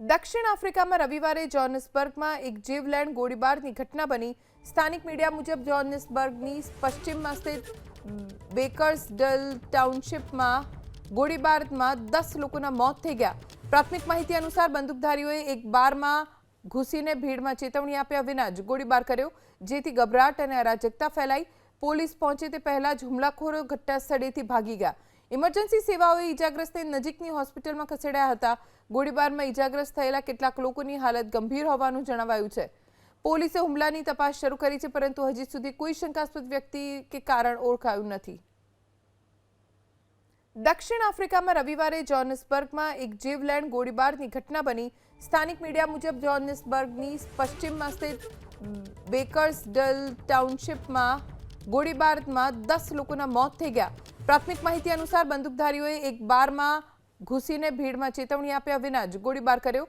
દક્ષિણ આફ્રિકામાં રવિવારે જોહાન્સબર્ગમાં એક જીવલેણ ગોળીબારની ઘટના બની. સ્થાનિક મીડિયા મુજબ જોહાન્સબર્ગની પશ્ચિમમાં સ્થિત બેકર્સડલ ટાઉનશીપમાં ગોળીબારમાં દસ લોકોના મોત થઈ ગયા. પ્રાથમિક માહિતી અનુસાર બંદૂકધારીઓએ એક બારમાં ઘૂસીને ભીડમાં ચેતવણી આપ્યા વિના જ ગોળીબાર કર્યો, જેથી ગભરાટ અને અરાજકતા ફેલાઈ. પોલીસ પહોંચે તે પહેલાં જ હુમલાખોરો ઘટના સ્થળેથી ભાગી ગયા. ઇમરજન્સી સેવાઓએ ઈજાગ્રસ્તને નજીકની હોસ્પિટલમાં ખસેડ્યા હતા. ગોળીબારમાં ઈજાગ્રસ્ત થયેલા કેટલાક લોકોની હાલત ગંભીર હોવાનું જણાવાયું છે. પોલીસે હુમલાની તપાસ શરૂ કરી છે, પરંતુ હજી સુધી કોઈ શંકાસ્પદ વ્યક્તિ કે કારણ ઓળખાયું નથી. દક્ષિણ આફ્રિકામાં રવિવારે જોહાન્સબર્ગમાં એક જીવલેણ ગોળીબારની ઘટના બની. સ્થાનિક મીડિયા મુજબ જોહાન્સબર્ગની પશ્ચિમમાં સ્થિત બેકર્સડલ ટાઉનશીપમાં ગોળીબારમાં દસ લોકોના મોત થઈ ગયા. પ્રાથમિક માહિતી અનુસાર બંદૂકધારીઓએ એક બારમાં ઘૂસીને ભીડમાં ચેતવણી આપ્યા વિના જ ગોળીબાર કર્યો.